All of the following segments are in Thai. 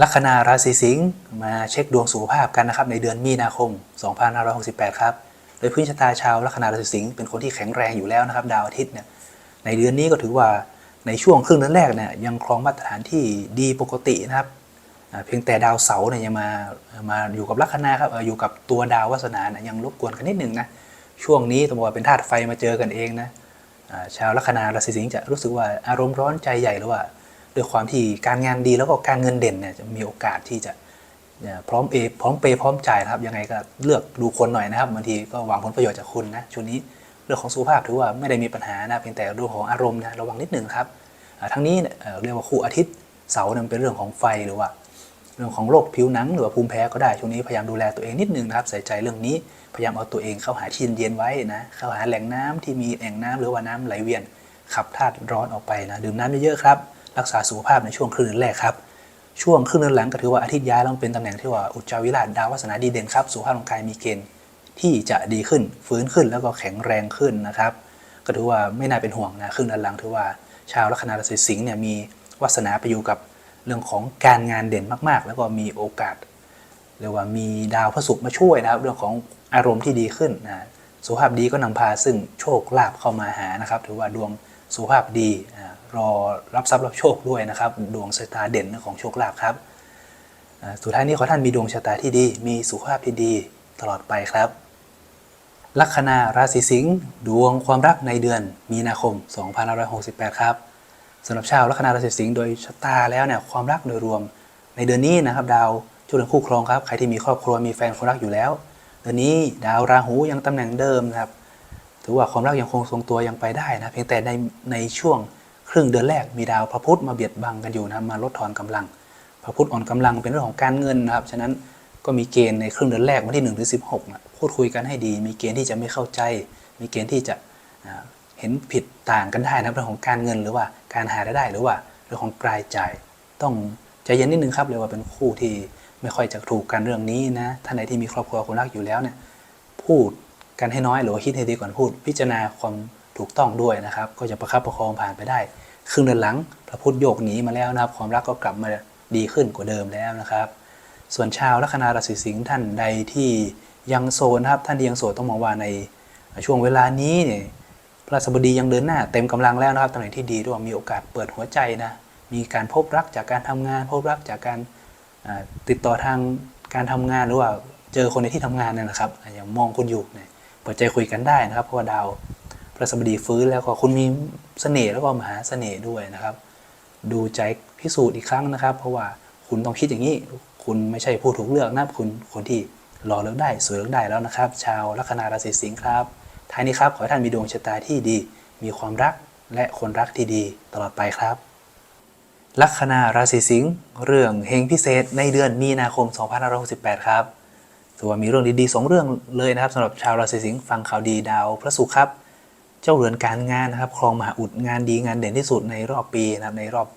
ลัคนาราศีสิงห์มาเช็คดวงสุขภาพกันนะครับในเดือนมีนาคม 2568 ครับ โดยพื้นชะตาชาวลัคนาราศีสิงห์เป็นคนที่แข็งแรงอยู่แล้วนะครับ ดาวอาทิตย์เนี่ยในเดือนนี้ก็ถือว่าในช่วงครึ่งเดือนแรกเนี่ยยังครองมาตรฐานที่ดีปกตินะครับเพียงแต่ดาวเสาร์เนี่ยยังมามาอยู่กับลัคนาครับอยู่กับตัวดาววาสนาเนี่ยยังรบกวนกันนิดนึงนะช่วงนี้ต้องบอกว่าเป็นธาตุไฟมาเจอกันเองนะชาวลัคนาราศีสิงห์จะรู้สึกว่าอารมณ์ร้อนใจใหญ่หรือว่า ด้วยความที่การงานดีแล้วก็การเงินเด่นเนี่ยจะมีโอกาสที่จะพร้อมเอพร้อมเปยพร้อมจ่ายนะครับยังไงก็เลือกดูคนหน่อยนะครับบางทีก็หวังผลประโยชน์จากคุณนะช่วงนี้เรื่องของสุขภาพถือว่าไม่ได้มีปัญหานะเพียงแต่เรื่องของอารมณ์นะระวังนิดหนึ่งครับทั้งนี้เรียกว่าคู่อาทิตย์เสาร์เนี่ยมันเป็นเรื่องของไฟหรือว่า เรื่องของโรคผิวหนังหรือว่าภูมิแพ้ก็ได้ช่วงนี้พยายามดูแลตัวเองนิดนึงนะครับใส่ใจเรื่องนี้พยายามเอาตัวเองเข้าหาที่เย็นไว้นะเข้าหาแหล่งน้ำที่มีแอ่งน้ำหรือว่าน้ำไหลเวียนขับธาตุร้อนออกไปนะดื่มน้ำเยอะๆครับ รักษาสุขภาพในช่วงครึ่งเดือนแรกครับ ช่วงครึ่งเดือนหลังก็ถือว่าอาทิตย์ย้ายแล้วเป็นตำแหน่งที่ว่าอุจจาวิราชดาววาสนาดีเด่นครับสุขภาพร่างกายมีเกณฑ์ที่จะดีขึ้นฟื้นขึ้นแล้วก็แข็งแรงขึ้นนะครับก็ถือว่าไม่น่าเป็นห่วงนะครึ่งเดือนหลังถือว่า ชาวลัคนาราศีสิงห์เนี่ยมีวาสนาไปอยู่กับเรื่องของการงานเด่นมากๆ แล้วก็มีโอกาสเรียกว่ามีดาวพระศุกร์มาช่วยนะครับ เรื่องของอารมณ์ที่ดีขึ้นนะสุขภาพดีก็นำพาซึ่งโชคลาภเข้ามาหานะครับ ถือว่าดวงสุขภาพดี รอรับทรัพย์รับโชคด้วยนะครับ ดวงชะตาเด่นของโชคลาภครับสุดท้ายนี้ขอท่านมีดวงชะตาที่ดี มีสุขภาพที่ดีตลอดไปครับ ลัคนาราศีสิงห์ดวงความรักในเดือนมีนาคม 2568 ครับสำหรับชาวลัคนาราศีสิงห์โดยชะตาแล้วเนี่ยความรักโดยรวมในเดือนนี้นะครับ ดาวช่วงเดือนคู่ครองครับใครที่มีครอบครัวมีแฟนคนรักอยู่แล้ว เดือนนี้ดาวราหูยังตำแหน่งเดิมนะครับถือว่าความรักยังคงทรงตัวยังไปได้นะเพียงแต่ในในช่วง ครึ่งเดือนแรกมีดาวพระพุธมาเบียดบังกันอยู่นะครับมาลดทอนกำลัง พระพุธอ่อนกำลังเป็นเรื่องของการเงินนะครับ ฉะนั้นก็มีเกณฑ์ในครึ่งเดือนแรกวันที่1นถึงสินะพูดคุยกันให้ดี มีเกณฑ์ที่จะไม่เข้าใจ มีเกณฑ์ที่จะเห็นผิดต่างกันได้นะครับเรื่องของการเงินหรือว่าการหารายได้หรือว่าเรื่องของรายจ่าย ต้องใจเย็นนิดนึงครับเลยว่าเป็นคู่ที่ไม่ค่อยจะถูกกันเรื่องนี้นะท่านไหนที่มีครอบครัวคนรักอยู่แล้วเนี่ยพูดกันให้น้อยหรือว่าคิดให้ดีก่อนพูด พิจารณาความ ถูกต้องด้วยนะครับ ก็จะประคับประคองผ่านไปได้ ครึ่งเดือนหลัง พระพุธโยกหนีมาแล้วนะครับ ความรักก็กลับมาดีขึ้นกว่าเดิมแล้วนะครับ ส่วนชาวลัคนาราศีสิงห์ท่านใดที่ยังโสดนะครับท่านที่ยังโสดต้องมองว่าในช่วงเวลานี้เนี่ยพระราชบดียังเดินหน้าเต็มกำลังแล้วนะครับตำแหน่งที่ดีด้วยมีโอกาสเปิดหัวใจนะมีการพบรักจากการทำงาน พบรักจากการติดต่อทางการทำงานหรือว่าเจอคนในที่ทำงานเนี่ยนะครับอย่างมองคุณอยู่เนี่ยเปิดใจคุยกันได้นะครับเพราะว่าดาว ระสบดีฟื้นแล้วก็คุณมีเสน่ห์แล้วก็มหาเสน่ห์ด้วยนะครับ ดูใจพิสูจน์อีกครั้งนะครับ เพราะว่าคุณต้องคิดอย่างนี้ คุณไม่ใช่ผู้ถูกเลือกนะคุณคนที่รอเลือกได้สวยเลือกได้แล้วนะครับ ชาวลัคนาราศีสิงห์ครับท้ายนี้ครับขอให้ท่านมีดวงชะตาที่ดี มีความรักและคนรักที่ดีตลอดไปครับลัคนาราศีสิงห์เรื่องเฮงพิเศษในเดือนมีนาคม 2568 ครับถือว่ามีเรื่องดีๆสองเรื่องเลยนะครับสำหรับชาวราศีสิงห์ฟังข่าวดีดาวพระศุกร์ครับ เจ้าเรือนการงานนะครับครองมหาอุดงานดีงานเด่นที่สุดในรอบปีนะครับในรอบ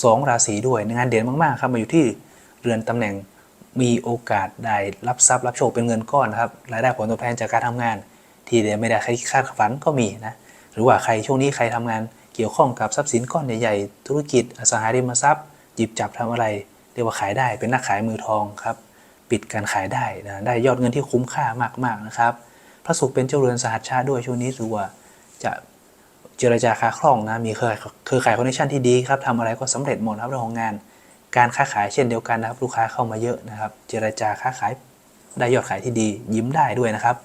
12 ราศีด้วยงานเด่นมากๆครับมาอยู่ที่เรือนตำแหน่งมีโอกาสได้รับทรัพย์รับโชคเป็นเงินก้อนนะครับรายได้ผลตอบแทนจากการทำงาน ที่เดี๋ยวไม่ได้ใครคาดฝันก็มีนะหรือว่าใครช่วงนี้ใครทำงานเกี่ยวข้องกับทรัพย์สินก้อนใหญ่ๆธุรกิจอสังหาริมทรัพย์หยิบจับทำอะไร เรียกว่าขายได้เป็นนักขายมือทองครับปิดการขายได้นะได้ยอดเงินที่คุ้มค่ามากๆนะครับ พระศุกร์เป็นเจ้าเรือนสหัชชาด้วยช่วงนี้ถือว่าจะเจรจาค้าคล่องนะมีเครือเครือข่ายคอนเนคชั่นที่ดีครับทำอะไรก็สำเร็จหมดครับเรื่องของงาน การค้าขายเช่นเดียวกันนะครับ ลูกค้าเข้ามาเยอะนะครับ เจรจาค้าขายได้ยอดขายที่ดี ยิ้มได้ด้วยนะครับ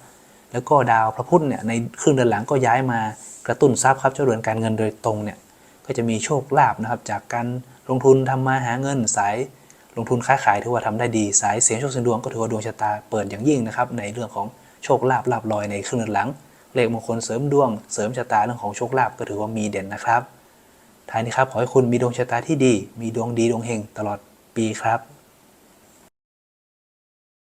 แล้วก็ดาวพระพุธเนี่ยในครึ่งเดือนหลังก็ย้ายมากระตุ้นทรัพย์ครับเจ้าเรือนการเงินโดยตรงเนี่ยก็จะมีโชคลาภนะครับ จากการลงทุนทำมาหาเงินสายลงทุนค้าขายถือว่าทำได้ดี สายเสียงโชคเสียงดวงก็ถือว่าดวงชะตาเปิดอย่างยิ่งนะครับในเรื่องของ โชคลาภลาบลอยในครึ่งเดือนหลัง เลขมงคลเสริมดวง เสริมชะตาเรื่องของโชคลาภก็ถือว่ามีเด่นนะครับท้ายนี้ครับขอให้คุณมีดวงชะตาที่ดี มีดวงดีดวงเฮงตลอดปีครับ